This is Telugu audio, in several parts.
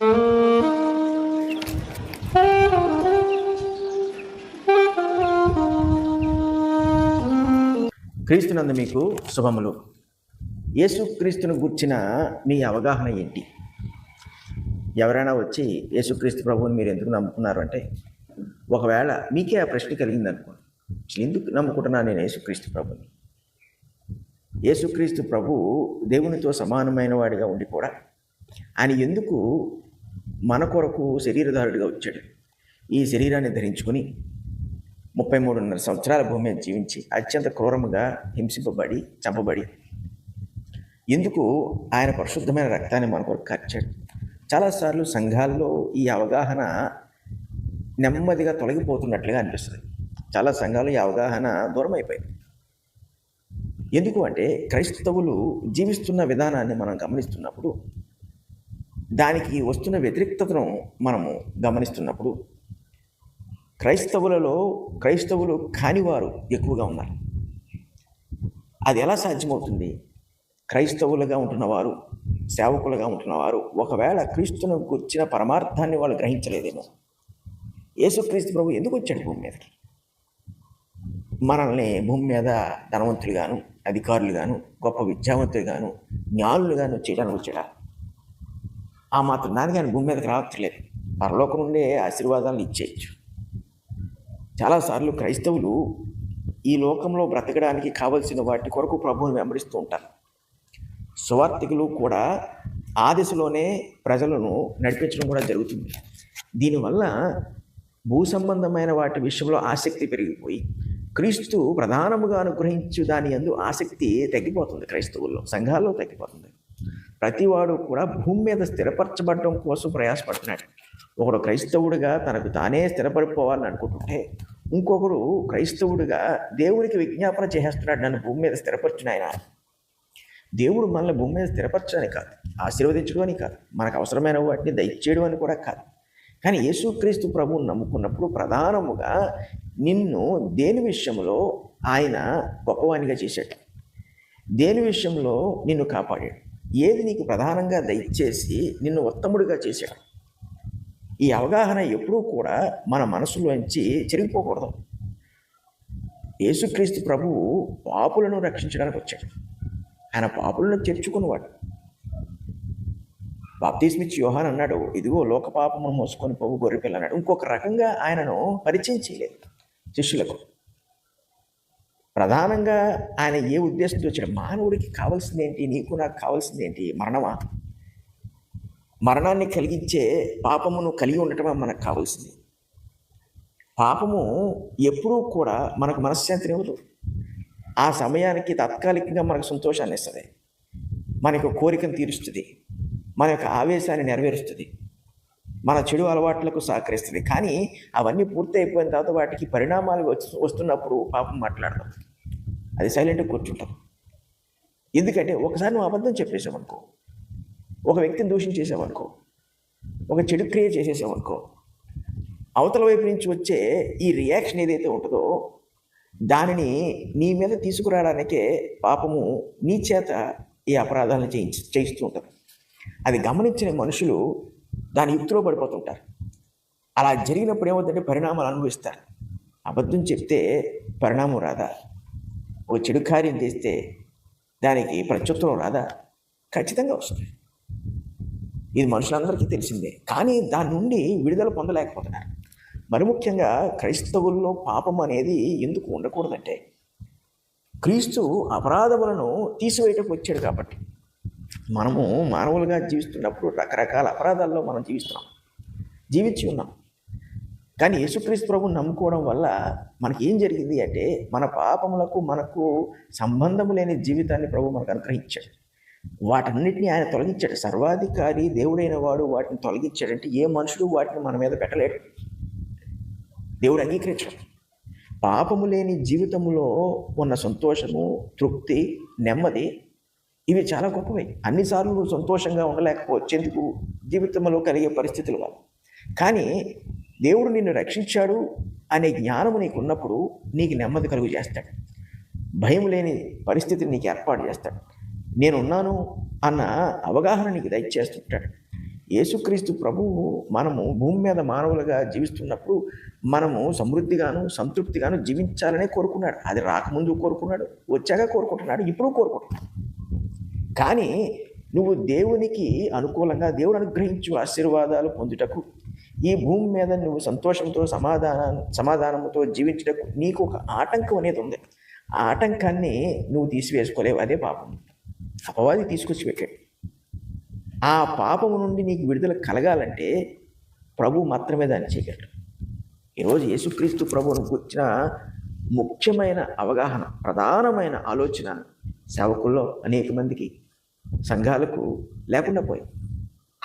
క్రీస్తునందు మీకు శుభములు. యేసుక్రీస్తును గుర్చిన మీ అవగాహన ఏంటి? ఎవరైనా వచ్చి యేసుక్రీస్తు ప్రభువుని మీరు ఎందుకు నమ్ముకున్నారు అంటే ఒకవేళ మీకే ఆ ప్రశ్న కలిగింది అనుకోండి ఎందుకు నమ్ముకుంటున్నా నేను యేసుక్రీస్తు ప్రభుని యేసుక్రీస్తు ప్రభు దేవునితో సమానమైన వాడిగా ఉండి కూడా ఆయన ఎందుకు మన కొరకు శరీరధారుడిగా వచ్చాడు. ఈ శరీరాన్ని ధరించుకుని ముప్పై మూడున్నర సంవత్సరాల భూమి మీద జీవించి అత్యంత క్రూరముగా హింసింపబడి చంపబడి ఎందుకు ఆయన పరిశుద్ధమైన రక్తాన్ని మన కొరకు ఖర్చాడు చాలాసార్లు సంఘాల్లో ఈ అవగాహన నెమ్మదిగా తొలగిపోతున్నట్లుగా అనిపిస్తుంది. చాలా సంఘాలు ఈ అవగాహన దూరం అయిపోయింది ఎందుకు అంటే క్రైస్తవులు జీవిస్తున్న విధానాన్ని మనం గమనిస్తున్నప్పుడు దానికి వస్తున్న వ్యతిరేక్తను మనము గమనిస్తున్నప్పుడు క్రైస్తవులలో క్రైస్తవులు కానివారు ఎక్కువగా ఉన్నారు. అది ఎలా సాధ్యమవుతుంది? క్రైస్తవులుగా ఉంటున్నవారు సేవకులుగా ఉంటున్నవారు ఒకవేళ క్రీస్తును వచ్చిన పరమార్థాన్ని వాళ్ళు గ్రహించలేదేమో. యేసుక్రీస్తు ప్రభు ఎందుకు వచ్చాడు భూమి మీదకి? మనల్ని భూమి మీద ధనవంతులుగాను అధికారులుగాను గొప్ప విద్యావంతులుగాను జ్ఞానులుగాను చేయడానికి వచ్చాడా? ఆ మాత్రం దానికి ఆయన భూమి మీదకి రావట్లేదు. పరలోకం నుండే ఆశీర్వాదాలను ఇచ్చేయచ్చు. చాలాసార్లు క్రైస్తవులు ఈ లోకంలో బ్రతకడానికి కావలసిన వాటి కొరకు ప్రభువుని వెంబడిస్తూ ఉంటారు. సువార్థికులు కూడా ఆ దిశలోనే ప్రజలను నడిపించడం కూడా జరుగుతుంది. దీనివల్ల భూ సంబంధమైన వాటి విషయంలో ఆసక్తి పెరిగిపోయి క్రీస్తు ప్రధానముగా అనుగ్రహించు దాని అందు ఆసక్తి తగ్గిపోతుంది క్రైస్తవుల్లో సంఘాల్లో తగ్గిపోతుంది. ప్రతివాడు కూడా భూమి మీద స్థిరపరచబడడం కోసం ప్రయాసపడుతున్నాడు. ఒకడు క్రైస్తవుడిగా తనకు తానే స్థిరపడిపోవాలని అనుకుంటుంటే ఇంకొకడు క్రైస్తవుడిగా దేవుడికి విజ్ఞాపన చేసేస్తున్నాడు నన్ను భూమి మీద స్థిరపరచిన ఆయన దేవుడు మనల్ని భూమి మీద స్థిరపరచడానికి కాదు ఆశీర్వదించడం అని కాదు మనకు అవసరమైన వాటిని దయచేయడం అని కూడా కాదు. కానీ యేసుక్రీస్తు ప్రభువుని నమ్ముకున్నప్పుడు ప్రధానముగా నిన్ను దేని విషయంలో ఆయన గొప్పవానిగా చేశాడు? దేని విషయంలో నిన్ను కాపాడాడు? ఏది నీకు ప్రధానంగా దయచేసి నిన్ను ఉత్తముడిగా చేశాడు? ఈ అవగాహన ఎప్పుడూ కూడా మన మనసులోంచి చెరిగిపోకూడదు. యేసుక్రీస్తు ప్రభువు పాపులను రక్షించడానికి వచ్చాడు. ఆయన పాపులను చేర్చుకున్నవాడు బాప్తిస్మిచ్ యోహాన్ అన్నాడు ఇదిగో లోక పాపమును మోసుకొని పోవు గొర్రెపిల్ల అన్నాడు ఇంకొక రకంగా ఆయనను పరిచయం చేయలేదు శిష్యులకు. ప్రధానంగా ఆయన ఏ ఉద్దేశంతో వచ్చాడు? మానవుడికి కావాల్సింది ఏంటి? నీకు నాకు కావాల్సింది ఏంటి? మరణమా? మరణాన్ని కలిగించే పాపమును కలిగి ఉండటమే మనకు కావాల్సింది. పాపము ఎప్పుడూ కూడా మనకు మనశ్శాంతిని ఇవ్వదు. ఆ సమయానికి తాత్కాలికంగా మనకు సంతోషాన్ని ఇస్తుంది. మన యొక్క కోరికను తీరుస్తుంది. మన యొక్క ఆవేశాన్ని నెరవేరుస్తుంది. మన చెడు అలవాట్లకు సహకరిస్తుంది. కానీ అవన్నీ పూర్తి అయిపోయిన తర్వాత వాటికి పరిణామాలు వచ్చి వస్తున్నప్పుడు పాపం మాట్లాడదాం అది సైలెంట్గా కూర్చుంటాం. ఎందుకంటే ఒకసారి నువ్వు అబద్ధం చెప్పేసావనుకో ఒక వ్యక్తిని దూషించేసావనుకో ఒక చెడు క్రియ చేసేసావనుకో అవతల వైపు నుంచి వచ్చే ఈ రియాక్షన్ ఏదైతే ఉంటుందో దానిని నీ మీద తీసుకురావడానికే పాపము నీ చేత ఈ అపరాధాలను చేయించి చేయిస్తూ ఉంటారు అది గమనించిన మనుషులు దాని యుక్తిలో పడిపోతుంటారు. అలా జరిగినప్పుడు ఏమవుతుందంటే పరిణామాలు అనుభవిస్తారు. అబద్ధం చెప్తే పరిణామం రాదా? ఒక చెడు కార్యం చేస్తే దానికి ప్రత్యుత్తరం రాదా? ఖచ్చితంగా వస్తుంది. ఇది మనుషులందరికీ తెలిసిందే. కానీ దాని నుండి విడుదల పొందలేకపోతున్నారు. మరి ముఖ్యంగా క్రైస్తవుల్లో పాపం అనేది ఎందుకు ఉండకూడదంటే క్రీస్తు అపరాధములను తీసివేయటకు వచ్చాడు కాబట్టి. మనము మానవులుగా జీవిస్తున్నప్పుడు రకరకాల అపరాధాల్లో మనం జీవిస్తున్నాం. జీవించి ఉన్నాం. కానీ యేసుక్రీస్తు ప్రభుని నమ్ముకోవడం వల్ల మనకి ఏం జరిగింది అంటే మన పాపములకు మనకు సంబంధం లేని జీవితాన్ని ప్రభు మనకు అనుగ్రహించాడు. వాటన్నిటిని ఆయన తొలగించాడు. సర్వాధికారి దేవుడైన వాడు వాటిని తొలగించాడంటే ఏ మనుషుడు వాటిని మన మీద పెట్టలేడు. దేవుడు అంగీకరించడం. పాపము లేని జీవితంలో ఉన్న సంతోషము తృప్తి నెమ్మది ఇవి చాలా గొప్పవి. అన్నిసార్లు నువ్వు సంతోషంగా ఉండలేకపోవచ్చేందుకు జీవితంలో కలిగే పరిస్థితులు కాదు కానీ దేవుడు నిన్ను రక్షించాడు అనే జ్ఞానము నీకు ఉన్నప్పుడు నీకు నెమ్మది కలుగు చేస్తాడు. భయం లేని పరిస్థితిని నీకు ఏర్పాటు చేస్తాడు. నేనున్నాను అన్న అవగాహన నీకు దయచేస్తుంటాడు. యేసుక్రీస్తు ప్రభువు మనము భూమి మీద మానవులుగా జీవిస్తున్నప్పుడు మనము సమృద్ధిగాను సంతృప్తిగాను జీవించాలనే కోరుకున్నాడు. అది రాకముందు కోరుకున్నాడు వచ్చాక కోరుకుంటున్నాడు ఇప్పుడు కోరుకుంటున్నాడు. కానీ నువ్వు దేవునికి అనుకూలంగా దేవుడు అనుగ్రహించు ఆశీర్వాదాలు పొందుటకు ఈ భూమి మీద నువ్వు సంతోషంతో సమాధాన సమాధానంతో జీవించటకు నీకు ఒక ఆటంకం అనేది ఉంది. ఆ ఆటంకాన్ని నువ్వు తీసివేసుకోలేవు. అదే పాపం. అపవాది తీసుకొచ్చి పెట్టాడు. ఆ పాపము నుండి నీకు విడుదల కలగాలంటే ప్రభు మాత్రమే దాన్ని చేయగలడు. ఈరోజు యేసుక్రీస్తు ప్రభువును కూర్చిన ముఖ్యమైన అవగాహన ప్రధానమైన ఆలోచన సేవకుల్లో అనేక మందికి సంఘాలకు లేకుండా పోయి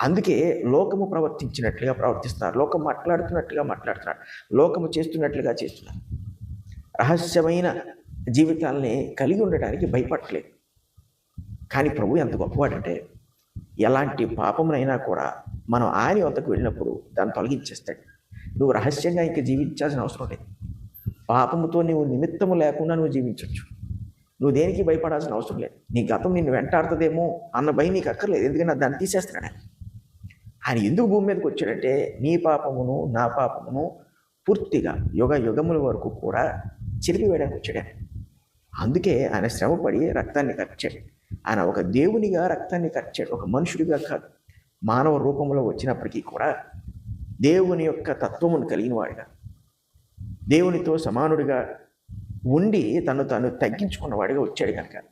అందుకే లోకము ప్రవర్తించినట్లుగా ప్రవర్తిస్తున్నారు. లోకం మాట్లాడుతున్నట్లుగా మాట్లాడుతున్నారు. లోకము చేస్తున్నట్లుగా చేస్తున్నారు. రహస్యమైన జీవితాలని కలిగి ఉండటానికి భయపడలేదు కానీ ప్రభు ఎంత గొప్పవాడంటే ఎలాంటి పాపమునైనా కూడా మనం ఆయన వద్దకు వెళ్ళినప్పుడు దాన్ని తొలగించేస్తాడు. నువ్వు రహస్యంగా ఇంకా జీవించాల్సిన అవసరం లేదు. పాపముతో నువ్వు నిమిత్తము లేకుండా నువ్వు జీవించవచ్చు నువ్వు దేనికి భయపడాల్సిన అవసరం లేదు. నీ గతం నిన్ను వెంటాడుతుందేమో అన్న భయం నీకు అక్కర్లేదు. ఎందుకంటే దాన్ని తీసేస్తున్నాడు ఆయన. ఆయన ఎందుకు భూమి మీదకి వచ్చాడంటే నీ పాపమును నా పాపమును పూర్తిగా యుగ యుగముల వరకు కూడా చెరిపివేయడానికి వచ్చాడు ఆయన. అందుకే ఆయన శ్రమపడి రక్తాన్ని కరిచాడు. ఆయన ఒక దేవునిగా రక్తాన్ని కరిచాడు. ఒక మనుషుడిగా కాదు. మానవ రూపంలో వచ్చినప్పటికీ కూడా దేవుని యొక్క తత్వమును కలిగిన వాడిగా దేవునితో సమానుడిగా ఉండి తను తను తగ్గించుకున్న వాడిగా వచ్చాడు కనుక.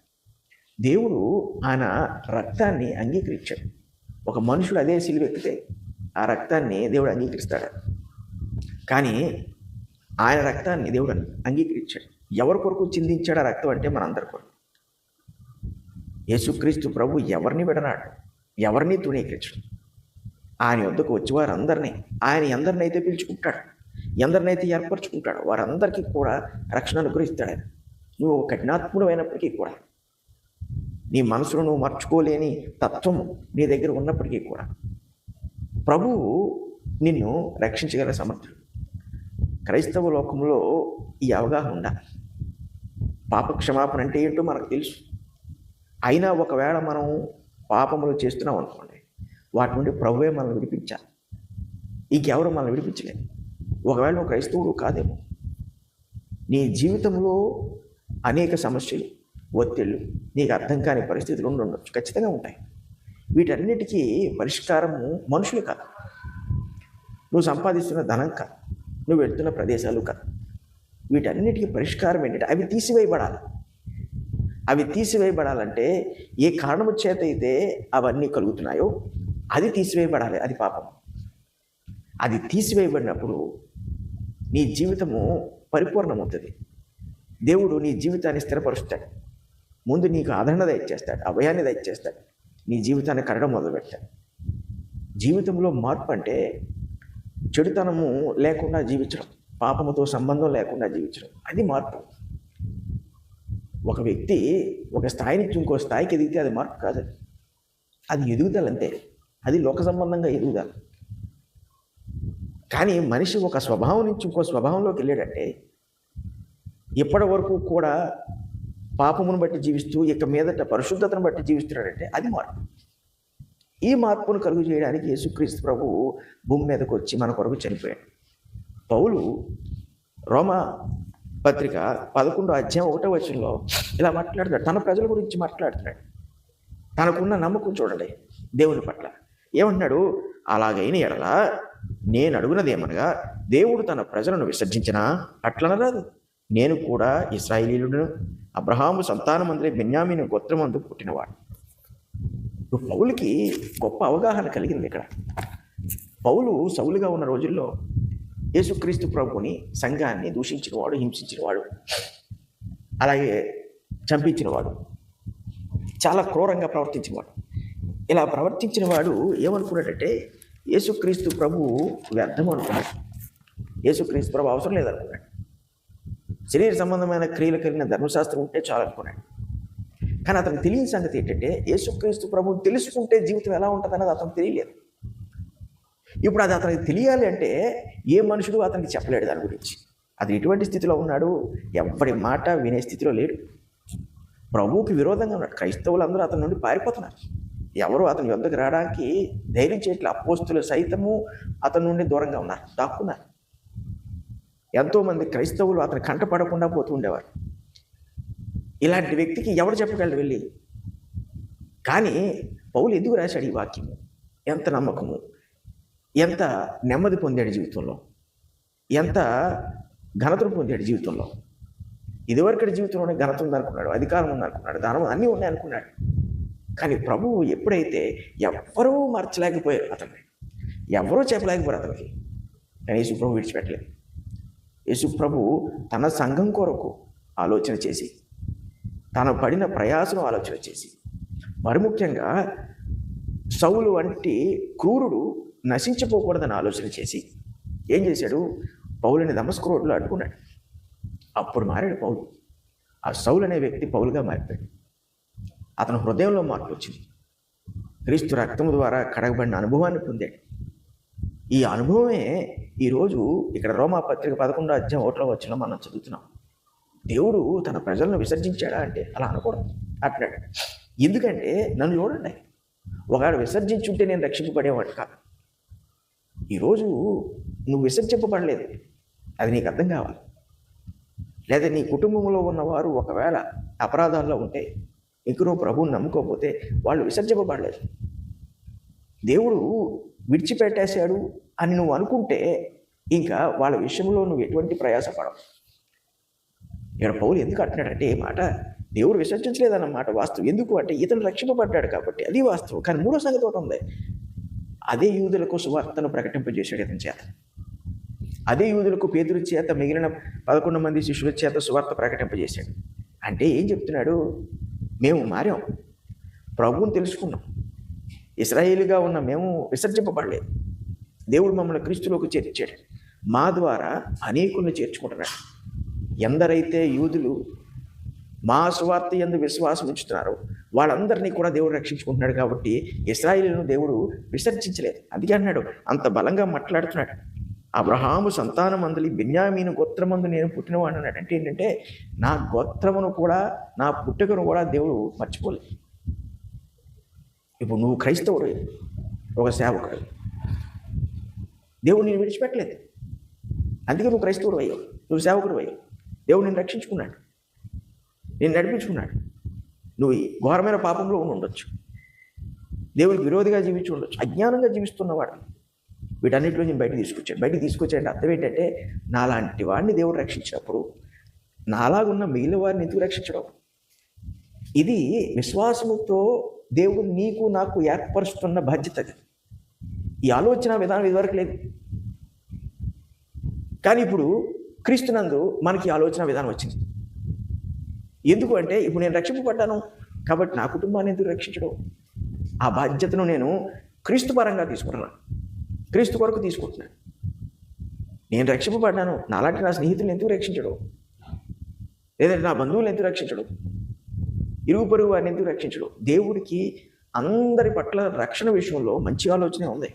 దేవుడు ఆయన రక్తాన్ని అంగీకరించాడు. ఒక మనుషుడు అదే సిలువెక్కితే ఆ రక్తాన్ని దేవుడు అంగీకరిస్తాడు. కానీ ఆయన రక్తాన్ని దేవుడు అంగీకరించాడు. ఎవరి కొరకు చిందించాడు ఆ రక్తం అంటే మనందరి కొరకు. యేసుక్రీస్తు ప్రభు ఎవరిని విడనాడు? ఎవరిని తృణీకరించడు? ఆయన వద్దకు వచ్చి వారందరినీ ఆయన ఎందరినైతే పిలుచుకుంటాడు? ఎందరినైతే ఏర్పరచుకుంటాడు వారందరికీ కూడా రక్షణ అనుగ్రహిస్తాడు ఆయన. నువ్వు కఠినాత్ముడు అయినప్పటికీ కూడా నీ మనసును నువ్వు మర్చుకోలేని తత్వం నీ దగ్గర ఉన్నప్పటికీ కూడా ప్రభువు నిన్ను రక్షించగల సమర్థుడు. క్రైస్తవ లోకంలో ఈ అవగాహన ఉండాలి. పాప క్షమాపణ అంటే ఏంటో మనకు తెలుసు. అయినా ఒకవేళ మనం పాపములు చేస్తున్నాం అనుకోండి వాటి నుండి ప్రభువే మనల్ని విడిపించాలి. ఇంకెవరు మనల్ని విడిపించలేదు ఒకవేళ నువ్వు క్రైస్తవుడు కాదేమో. నీ జీవితంలో అనేక సమస్యలు ఒత్తిళ్ళు నీకు అర్థం కాని పరిస్థితులు ఉండి ఉండొచ్చు. ఖచ్చితంగా ఉంటాయి. వీటన్నిటికీ పరిష్కారము మనుషులు కాదు. నువ్వు సంపాదిస్తున్న ధనం కాదు. నువ్వు వెళ్తున్న ప్రదేశాలు కాదు. వీటన్నిటికీ పరిష్కారం ఏంటంటే అవి తీసివేయబడాలి. అవి తీసివేయబడాలంటే ఏ కారణము చేత అయితే అవన్నీ కలుగుతున్నాయో అది తీసివేయబడాలి. అది పాపం అది తీసివేయబడినప్పుడు నీ జీవితము పరిపూర్ణమవుతుంది. దేవుడు నీ జీవితాన్ని స్థిరపరుస్తాడు. ముందు నీకు ఆదరణ దయచేస్తాడు అభయాన్ని దయచేస్తాడు నీ జీవితాన్ని కరడం మొదలుపెట్టాడు జీవితంలో మార్పు అంటే చెడుతనము లేకుండా జీవించడం పాపముతో సంబంధం లేకుండా జీవించడం. అది మార్పు. ఒక వ్యక్తి ఒక స్థాయి నుంచి ఇంకో స్థాయికి ఎదిగితే అది మార్పు కాదు. అది ఎదుగుదల అంతే అది లోక సంబంధంగా ఎదుగుదల. కానీ మనిషి ఒక స్వభావం నుంచి ఇంకో స్వభావంలోకి వెళ్ళాడంటే ఇప్పటి వరకు కూడా పాపమును బట్టి జీవిస్తూ ఇక మీదట పరిశుద్ధతను బట్టి జీవిస్తున్నాడంటే అది మార్పు. ఈ మార్పును కలుగు చేయడానికి యేసుక్రీస్తు ప్రభు భూమి మీదకి వచ్చి మన కొరకు చనిపోయాడు. పౌలు రోమ పత్రిక పదకొండో అధ్యాయం ఒకటో వచనంలో ఇలా మాట్లాడుతాడు తన ప్రజల గురించి మాట్లాడుతున్నాడు. తనకున్న నమ్మకం చూడండి దేవుని పట్ల. ఏమంటున్నాడు? అలాగైన ఎడల నేను అడుగునదేమనగా దేవుడు తన ప్రజలను విసర్జించినా అట్లనరాదు. నేను కూడా ఇస్రాయేలీయుడును అబ్రహాము సంతానమందరి బెన్యామీని గోత్రమందు పుట్టినవాడు పౌలుకి గొప్ప అవగాహన కలిగింది ఇక్కడ. పౌలు సౌలుగా ఉన్న రోజుల్లో యేసుక్రీస్తు ప్రభుని సంఘాన్ని దూషించినవాడు హింసించినవాడు అలాగే చంపించినవాడు చాలా క్రూరంగా ప్రవర్తించినవాడు. ఇలా ప్రవర్తించిన వాడు ఏమనుకున్నాడంటే యేసుక్రీస్తు ప్రభు వ్యర్థం అనుకున్నాడు. యేసుక్రీస్తు ప్రభు అవసరం లేదనుకున్నాడు. శరీర సంబంధమైన క్రియలు కలిగిన ధర్మశాస్త్రం ఉంటే చాలు అనుకున్నాడు కానీ అతనికి తెలియని సంగతి ఏంటంటే యేసుక్రీస్తు ప్రభు తెలుసుకుంటే జీవితం ఎలా ఉంటుందన్నది అతనికి తెలియలేదు. ఇప్పుడు అది అతనికి తెలియాలి అంటే ఏ మనుషుడు అతనికి చెప్పలేడు దాని గురించి. అది ఎటువంటి స్థితిలో ఉన్నాడు? ఎవరి మాట వినే స్థితిలో లేడు. ప్రభువుకి విరోధంగా ఉన్నాడు. క్రైస్తవులు అందరూ అతని నుండి పారిపోతున్నారు. ఎవరు అతని యుద్ధకు రావడానికి ధైర్యం చేయట్లే. అపోస్తులు సైతము అతని నుండి దూరంగా ఉన్నారు దాక్కున్నారు. ఎంతోమంది క్రైస్తవులు అతను కంటపడకుండా పోతుండేవారు పోతూ ఉండేవారు. ఇలాంటి వ్యక్తికి ఎవరు చెప్పగలరు వెళ్ళి? కానీ పౌలు ఎందుకు రాశాడు ఈ వాక్యము? ఎంత నమ్మకము? ఎంత నెమ్మది పొందాడు జీవితంలో? ఎంత ఘనతను పొందాడు జీవితంలో? ఇదివరకటి జీవితంలోనే ఘనత ఉందనుకున్నాడు అధికారం ఉందనుకున్నాడు ధనం అన్నీ ఉన్నాయి అనుకున్నాడు కానీ ప్రభువు ఎప్పుడైతే ఎవ్వరూ మార్చలేకపోయారు అతన్ని. ఎవరూ చెప్పలేకపోయారు అతనికి. కానీ యేసుప్రభు విడిచిపెట్టలేదు. యేసుప్రభు తన సంఘం కొరకు ఆలోచన చేసి తను పడిన ప్రయాసం ఆలోచన చేసి మరి ముఖ్యంగా సౌలు వంటి క్రూరుడు నశించిపోకూడదని ఆలోచన చేసి ఏం చేశాడు? పౌలని దమస్కు రోడ్లో అడ్డుకున్నాడు. అప్పుడు మారాడు పౌలు. ఆ సౌలు అనే వ్యక్తి పౌలుగా మారిపోయాడు. అతని హృదయంలో మార్పు వచ్చింది. క్రీస్తు రక్తం ద్వారా కడగబడిన అనుభవాన్ని పొందాడు. ఈ అనుభవమే ఈరోజు ఇక్కడ రోమాపత్రిక పదకొండో అధ్యాయం ఓట్లో వచ్చిన మనం చదువుతున్నాం. దేవుడు తన ప్రజలను విసర్జించాడా అంటే అలా అనకూడదు. అంటున్నాడు. ఎందుకంటే నన్ను చూడండి. ఒకవేళ విసర్జించుంటే నేను రక్షింపబడేవాడు కాదు. ఈరోజు నువ్వు విసర్జింపబడలేదు. అది నీకు అర్థం కావాలి. లేదా నీ కుటుంబంలో ఉన్నవారు ఒకవేళ అపరాధాల్లో ఉంటే ఇంక ప్రభువుని నమ్ముకోకపోతే వాళ్ళు విసర్జింపబడలేదు. దేవుడు విడిచిపెట్టేశాడు అని నువ్వు అనుకుంటే ఇంకా వాళ్ళ విషయంలో నువ్వు ఎటువంటి ప్రయాసపడవు. ఇక్కడ పౌలు ఎందుకు అంటున్నాడంటే ఏ మాట? దేవుడు విసర్జించలేదన్నమాట వాస్తవం. ఎందుకు అంటే ఇతను రక్షింపబడ్డాడు కాబట్టి. అది వాస్తవం. కానీ మూడో సంగతి ఒకటి ఉంది. అదే యూదులకు సువార్తను ప్రకటింపజేశాడు ఇతని చేత. అదే యూదులకు పేదల చేత మిగిలిన పదకొండు మంది శిష్యుల చేత సువార్త ప్రకటింపజేశాడు. అంటే ఏం చెప్తున్నాడు? మేము మారాం. ప్రభువుని తెలుసుకున్నాం. ఇస్రాయేలీగా ఉన్న మేము విసర్జింపబడలేదు. దేవుడు మమ్మల్ని క్రీస్తులోకి చేర్చాడు. మా ద్వారా అనేకుల్ని చేర్చుకుంటున్నాడు. ఎందరైతే యూదులు మా స్వార్థ ఎందు విశ్వాసం ఉంచుతున్నారో వాళ్ళందరినీ కూడా దేవుడు రక్షించుకుంటున్నాడు కాబట్టి ఇస్రాయిల్ను దేవుడు విసర్జించలేదు. అందుకే అన్నాడు అంత బలంగా మాట్లాడుతున్నాడు. అబ్రహాము సంతానం అందలి బెన్యామీను గోత్రమందు నేను పుట్టినవాడు అన్నాడంటే ఏంటంటే నా గోత్రమును కూడా నా పుట్టుకను కూడా దేవుడు మర్చిపోలేదు ఇప్పుడు నువ్వు క్రైస్తవుడు ఒక సేవకుడు. దేవుడు నేను విడిచిపెట్టలేదు. అందుకే నువ్వు క్రైస్తవుడు అయ్యావు. నువ్వు సేవకుడు అయ్యావు. దేవుడు నేను రక్షించుకున్నాడు. నేను నడిపించుకున్నాడు. నువ్వు ఈ ఘోరమైన పాపంలో ఉండి ఉండొచ్చు. దేవుడికి విరోధిగా జీవించి ఉండొచ్చు. అజ్ఞానంగా జీవిస్తున్నవాడు వీటన్నిటిలో నేను బయట తీసుకొచ్చాను. బయట తీసుకొచ్చాడు అర్థం ఏంటంటే నాలాంటి వాడిని దేవుడు రక్షించినప్పుడు నాలాగున్న మిగిలిన వారిని ఎందుకు రక్షించడం? ఇది విశ్వాసముతో దేవుడు నీకు నాకు ఏర్పరుస్తున్న బాధ్యత అది. ఈ ఆలోచన విధానం ఇదివరకు లేదు. కానీ ఇప్పుడు క్రీస్తునందు మనకి ఆలోచన విధానం వచ్చింది. ఎందుకు అంటే ఇప్పుడు నేను రక్షింపబడ్డాను కాబట్టి నా కుటుంబాన్ని ఎందుకు రక్షించడం? ఆ బాధ్యతను నేను క్రీస్తు పరంగా తీసుకుంటున్నాను క్రీస్తు కొరకు తీసుకుంటున్నాను నేను రక్షింపబడ్డాను నాలాంటి నా స్నేహితులను ఎందుకు రక్షించడు? లేదంటే నా బంధువులను ఎందుకు రక్షించడు? ఇరుగు పొరుగు వారిని ఎందుకు రక్షించడు? దేవుడికి అందరి పట్ల రక్షణ విషయంలో మంచి ఆలోచనే ఉంది.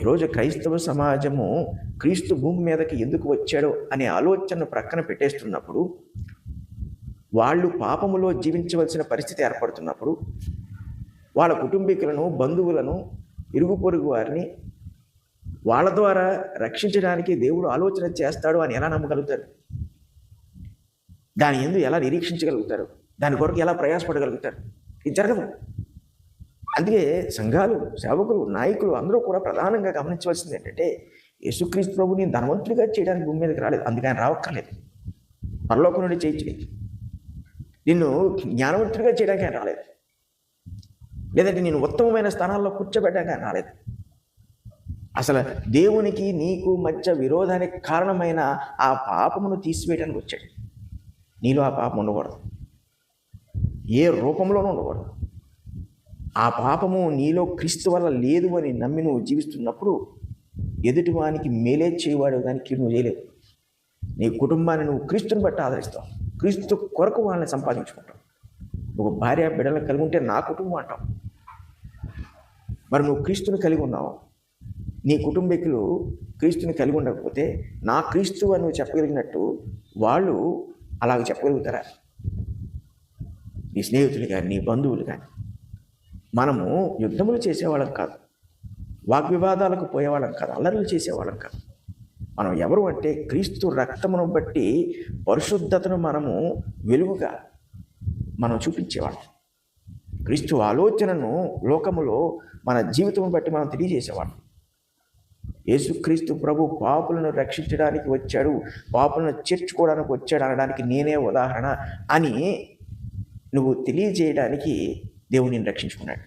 ఈరోజు క్రైస్తవ సమాజము క్రీస్తు భూమి మీదకి ఎందుకు వచ్చాడో అనే ఆలోచనను ప్రక్కన పెట్టేస్తున్నప్పుడు వాళ్ళు పాపములో జీవించవలసిన పరిస్థితి ఏర్పడుతున్నప్పుడు వాళ్ళ కుటుంబీకులను బంధువులను ఇరుగు పొరుగు వారిని వాళ్ళ ద్వారా రక్షించడానికి దేవుడు ఆలోచన చేస్తాడు అని ఎలా నమ్మగలుగుతారు? దాని ఎందు ఎలా నిరీక్షించగలుగుతారు? దాని కొరకు ఎలా ప్రయాసపడగలుగుతారు? ఇది జరగదు. అందుకే సంఘాలు సేవకులు నాయకులు అందరూ కూడా ప్రధానంగా గమనించవలసింది ఏంటంటే యేసుక్రీస్తు ప్రభుని ధనవంతుడిగా చేయడానికి భూమి మీదకి రాలేదు. అందుకే ఆయన రావక్కర్లేదు. పరలోకం నుండి చేయించలేదు. నిన్ను జ్ఞానవంతుడిగా చేయడానికి ఆయన రాలేదు. లేదంటే నేను ఉత్తమమైన స్థానాల్లో కూర్చోబెట్టడానికి రాలేదు. అసలు దేవునికి నీకు మధ్య విరోధానికి కారణమైన ఆ పాపమును తీసివేయడానికి వచ్చాడు. నీలో ఆ పాపం ఉండకూడదు. ఏ రూపంలోనూ ఉండకూడదు. ఆ పాపము నీలో క్రీస్తు వల్ల లేదు అని నమ్మి నువ్వు జీవిస్తున్నప్పుడు ఎదుటివానికి మేలే చేయవాడు కానీ కీడు నువ్వు చేయలేవు నీ కుటుంబాన్ని నువ్వు క్రీస్తుని బట్టి ఆదరిస్తావు. క్రీస్తు కొరకు వాళ్ళని సంపాదించుకుంటావు. ఒక భార్య బిడ్డలను కలిగి ఉంటే నా కుటుంబం అంటావు. మరి నువ్వు క్రీస్తుని కలిగి ఉన్నావు. నీ కుటుంబీకులు క్రీస్తుని కలిగి ఉండకపోతే నా క్రీస్తు అని నువ్వు చెప్పగలిగినట్టు వాళ్ళు అలాగ చెప్పగలుగుతారా? నీ స్నేహితులు కానీ నీ బంధువులు కానీ మనము యుద్ధములు చేసేవాళ్ళం కాదు. వాగ్వివాదాలకు పోయేవాళ్ళం కాదు. అల్లరులు చేసేవాళ్ళం కాదు. మనం ఎవరు అంటే క్రీస్తు రక్తమును బట్టి పరిశుద్ధతను మనము వెలుగుగా మనం చూపించేవాళ్ళం. క్రీస్తు ఆలోచనను లోకములో మన జీవితం బట్టి మనం తెలియజేసేవాడు యేసుక్రీస్తు ప్రభు పాపులను రక్షించడానికి వచ్చాడు పాపులను చేర్చుకోవడానికి వచ్చాడు అనడానికి నేనే ఉదాహరణ అని నువ్వు తెలియజేయడానికి దేవుడు రక్షించుకున్నాడు.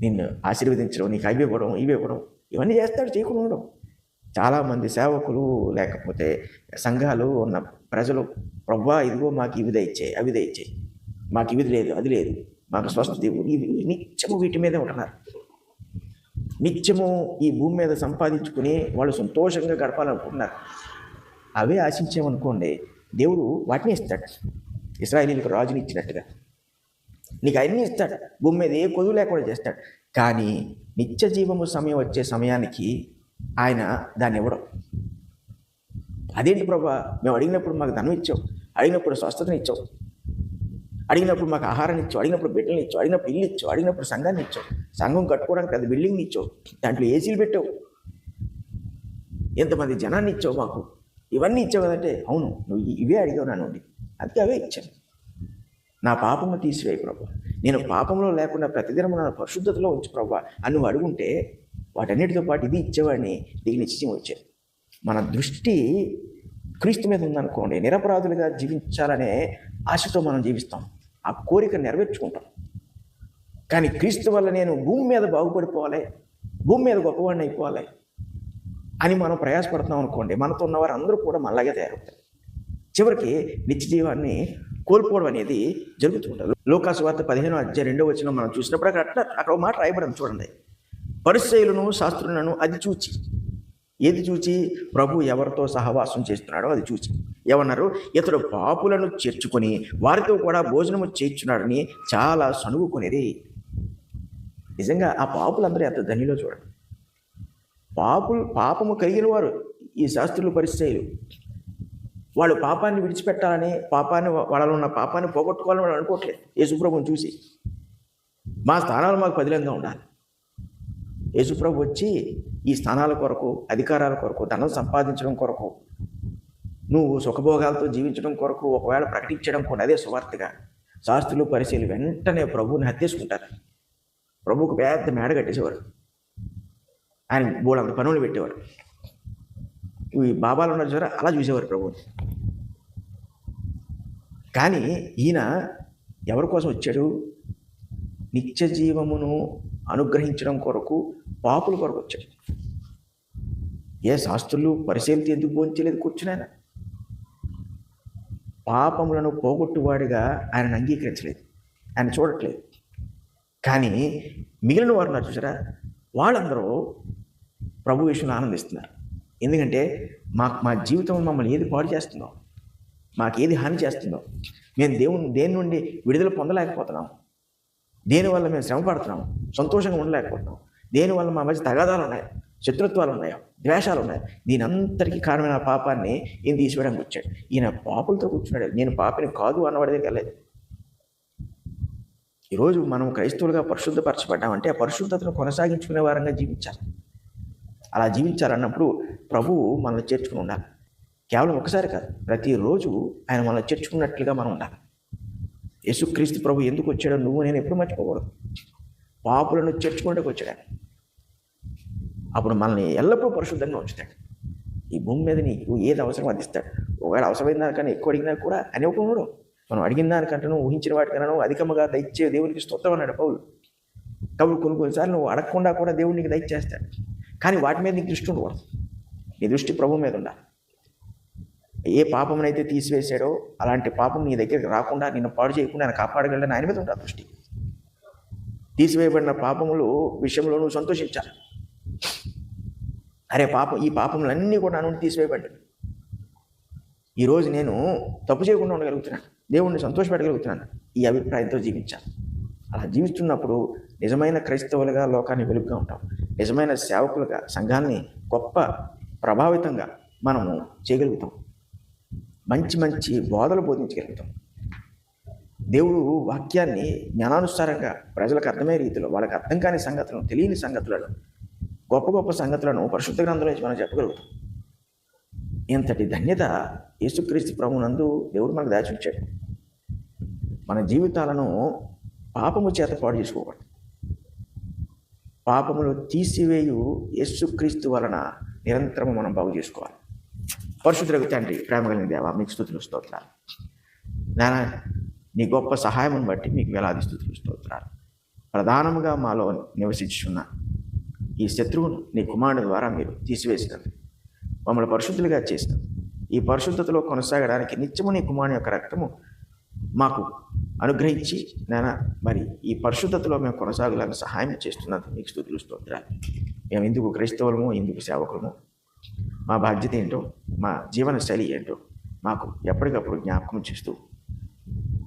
నిన్ను ఆశీర్వదించడం నీకు అవి ఇవ్వడం ఇవి ఇవ్వడం ఇవన్నీ చేస్తాడు చేయకుండా ఉండడం. చాలామంది సేవకులు లేకపోతే సంఘాలు ఉన్న ప్రజలు ప్రభా ఇదిగో మాకు ఇవి దయచేయి అవి దయచేయి. మాకు ఇవి లేదు అది లేదు. మాకు స్వస్తి ఇవి నిత్యము వీటి మీదే ఉంటున్నారు. నిత్యము ఈ భూమి మీద సంపాదించుకుని వాళ్ళు సంతోషంగా గడపాలనుకుంటున్నారు. అవే ఆశించామనుకోండి దేవుడు వాటిని ఇస్తాడు. ఇస్రాయలీలకు రాజుని ఇచ్చినట్టుగా. నీకు అన్నీ ఇస్తాడు. భూమి మీద ఏ కొదువు లేకుండా చేస్తాడు. కానీ నిత్య జీవము సమయం వచ్చే సమయానికి ఆయన దాన్ని ఇవ్వడం. అదేంటి ప్రభా? మేము అడిగినప్పుడు మాకు ధనం ఇచ్చావు. అడిగినప్పుడు స్వస్థతను ఇచ్చావు. అడిగినప్పుడు మాకు ఆహారాన్ని ఇచ్చావు అడిగినప్పుడు బిడ్డలు ఇచ్చావు అడిగినప్పుడు ఇల్లు ఇచ్చావు అడిగినప్పుడు సంఘాన్ని ఇచ్చావు. సంఘం కట్టుకోవడానికి పెద్ద బిల్డింగ్ని ఇచ్చావు. దాంట్లో ఏసీలు పెట్టావు. ఎంతమంది జనాన్ని ఇచ్చావు మాకు? ఇవన్నీ ఇచ్చావు కదంటే అవును నువ్వు ఇవే అడిగావు నన్ను అందుకే అవే ఇచ్చాను. నా పాపము తీసివేయి ప్రభా. నేను పాపంలో లేకుండా ప్రతిదినం నా పరిశుద్ధతలో ఉంచు ప్రభా అని నువ్వు అడుగుంటే వాటన్నిటితో పాటు ఇది ఇచ్చేవాడిని దీనికి నిశ్చయం వచ్చేది మన దృష్టి క్రీస్తు మీద ఉందనుకోండి నిరపరాధులుగా జీవించాలనే ఆశతో మనం జీవిస్తాం. ఆ కోరిక నెరవేర్చుకుంటాం. కానీ క్రీస్తు వల్ల నేను భూమి మీద బాగుపడిపోవాలి భూమి మీద గొప్పవాడిని అయిపోవాలి అని మనం ప్రయాసపడుతున్నాం అనుకోండి మనతో ఉన్నవారు అందరూ కూడా మనలాగే తయారవుతారు. చివరికి నిత్య జీవాన్ని కోల్పోవడం అనేది జరుగుతుంటుంది లోకాసు వార్త పదిహేను అధ్యాయ రెండో వచ్చిన మనం చూసినప్పుడు అక్కడ అట్లా అక్కడ మాట రాయబడింది చూడండి. పరిశైలను శాస్త్రులను అది చూచి ఏది చూచి ప్రభు ఎవరితో సహవాసం చేస్తున్నాడో అది చూచి. ఏమన్నారు? ఇతడు పాపులను చేర్చుకొని వారితో కూడా భోజనము చేర్చున్నాడని చాలా సనుగుకునేది నిజంగా ఆ పాపులందరూ ఎంత ధనిలో చూడండి. పాపులు పాపము కలిగిన వారు ఈ శాస్త్రులు పరిస్థితులు. వాళ్ళు పాపాన్ని విడిచిపెట్టాలని పాపాన్ని వాళ్ళలో ఉన్న పాపాన్ని పోగొట్టుకోవాలని వాళ్ళు అనుకోవట్లేదు. యేసుప్రభుని చూసి. మా స్థానాలు మాకు పదిలంగా ఉండాలి. యేసుప్రభు వచ్చి ఈ స్థానాల కొరకు అధికారాల కొరకు ధనం సంపాదించడం కొరకు నువ్వు సుఖభోగాలతో జీవించడం కొరకు ఒకవేళ ప్రకటించడం కూడా అదే సువార్తగా. శాస్త్రులు పరిశీలి వెంటనే ప్రభువుని హత్యేసుకుంటారు ప్రభువుకు పెద్ద మేడ కట్టేసేవారు. ఆయన బోళ్ళంత పనులు పెట్టేవారు. ఈ బాబాలు ఉన్నారు చూసారా? అలా చూసేవారు ప్రభువుని. కానీ ఈయన ఎవరి కోసం వచ్చాడు? నిత్య జీవమును అనుగ్రహించడం కొరకు పాపుల కొరకు వచ్చాడు. ఏ శాస్త్రులు పరిశీలిత ఎందుకు భోంచలేదు? కూర్చున్నాయన పాపములను పోగొట్టువాడిగా ఆయనను అంగీకరించలేదు. ఆయన చూడట్లేదు. కానీ మిగిలిన వారు ఉన్నారు చూసారా? వాళ్ళందరూ ప్రభు విషయంలో ఆనందిస్తున్నారు. ఎందుకంటే మా మా జీవితం మమ్మల్ని ఏది పాడు చేస్తుందో మాకు ఏది హాని చేస్తుందో మేము దేవుని దేని నుండి విడుదల పొందలేకపోతున్నాం. దేనివల్ల మేము శ్రమ పడుతున్నాం? సంతోషంగా ఉండలేకపోతున్నాం. దేనివల్ల మా మధ్య తగాదాలు ఉన్నాయి? శత్రుత్వాలు ఉన్నాయో? ద్వేషాలు ఉన్నాయి దీని అంతటికీ కారణమైన పాపాన్ని ఈయన తీసివేయడానికి వచ్చాడు. ఈయన పాపులతో కూర్చున్నాడు. నేను పాపిని కాదు అన్నవాడి దగ్గర లేదు ఈరోజు మనం క్రైస్తవులుగా పరిశుద్ధపరచబడ్డామంటే ఆ పరిశుద్ధతను కొనసాగించుకునే వారంగా జీవించాలి. అలా జీవించాలన్నప్పుడు ప్రభువు మనల్ని చేర్చుకుని ఉండాలి. కేవలం ఒకసారి కాదు ప్రతిరోజు ఆయన మనల్ని చేర్చుకున్నట్లుగా మనం ఉండాలి. యేసుక్రీస్తు ప్రభు ఎందుకు వచ్చాడో నువ్వు నేను ఎప్పుడు మర్చిపోకూడదు. పాపులను చేర్చుకుంటే వచ్చాడు అప్పుడు మనల్ని ఎల్లప్పుడూ పరిశుద్ధంగా ఉంచుతాడు. ఈ భూమి మీద నీకు ఏది అవసరం అందిస్తాడు ఒకవేళ అవసరమైన దానికన్నా ఎక్కువ అడిగినా కూడా అని ఒక కూడా మనం అడిగిన దానికంటేనూ ఊహించిన వాటికన్నా అధికముగా దయచే దేవునికి స్తోత్రం అన్నాడు పౌలు. కాబట్టి కొన్ని కొన్నిసార్లు నువ్వు అడగకుండా కూడా దేవుడు నీకు దయచేస్తాడు కానీ వాటి మీద నీకు దృష్టి ఉండకూడదు. నీ దృష్టి ప్రభు మీద ఉండాలి. ఏ పాపమునైతే తీసివేశాడో అలాంటి పాపం నీ దగ్గరికి రాకుండా నిన్ను పాడు చేయకుండా ఆయన కాపాడగలని ఆయన మీద ఉంటా దృష్టి. తీసివేయబడిన పాపములు విషయంలో నువ్వు సంతోషించాలి. అరే పాపం ఈ పాపములన్నీ కూడా నా నుండి తీసివేయబడ్డాయి. ఈరోజు నేను తప్పు చేయకుండా ఉండగలుగుతున్నాను. దేవుణ్ణి సంతోషపెట్టగలుగుతున్నాను. ఈ అభిప్రాయంతో జీవించాలి అలా జీవిస్తున్నప్పుడు నిజమైన క్రైస్తవులుగా లోకాన్ని వెలుగుగా ఉంటాం. నిజమైన సేవకులుగా సంఘాన్ని గొప్ప ప్రభావితంగా మనము చేయగలుగుతాం. మంచి మంచి బోధలు బోధించగలుగుతాం. దేవుడు వాక్యాన్ని జ్ఞానానుసారంగా ప్రజలకు అర్థమయ్యే రీతిలో వాళ్ళకి అర్థం కాని సంగతులను తెలియని సంగతులను గొప్ప గొప్ప సంగతులను పరిశుద్ధ గ్రంథంలో నుంచి మనం చెప్పగలుగుతాం. ఇంతటి ధన్యత యేసుక్రీస్తు ప్రభునందు దేవుడు మనకు దాచి మన జీవితాలను పాపము చేత పాడు చేసుకోకూడదు పాపములు తీసివేయు యేసుక్రీస్తు వలన నిరంతరము మనం బాగు చేసుకోవాలి. పరిశుద్ధులకు తండ్రి ప్రేమ కలిగిన దేవ మీకు స్థుతులు స్తోత్రాలు. నాయన నీ గొప్ప సహాయమును బట్టి మీకు వేలాది స్థుతులు స్తోత్రాలు. ప్రధానముగా మాలో నివసించున్నాను ఈ శత్రువును నీ కుమారుడు ద్వారా మీరు తీసివేసినందుకు మమ్మల్ని పరిశుద్ధులుగా చేసినందుకు. ఈ పరిశుద్ధతలో కొనసాగడానికి నిత్యము నీ కుమారుని యొక్క రక్తము మాకు అనుగ్రహించి నాన్న మరి ఈ పరిశుద్ధతలో మేము కొనసాగాలని సహాయం చేస్తున్నది మీకు స్థుతులు స్తోత్రాలు. మేము ఎందుకు క్రైస్తవులము ఎందుకు సేవకులము? మా బాధ్యత ఏంటో మా జీవన శైలి ఏంటో మాకు ఎప్పటికప్పుడు జ్ఞాపకం చేస్తూ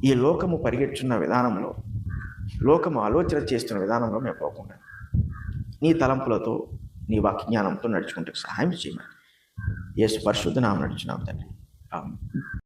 ఈ లోకము పరిగెట్టున్న విధానంలో లోకము ఆలోచన చేస్తున్న విధానంలో మేము పోకుండా నీ తలంపులతో నీ వాక్యజ్ఞానంతో నడుచుకుంటే సహాయం చేయమని. యేసు పరిశుద్ధ నామ నడుచున్నాం తండ్రి.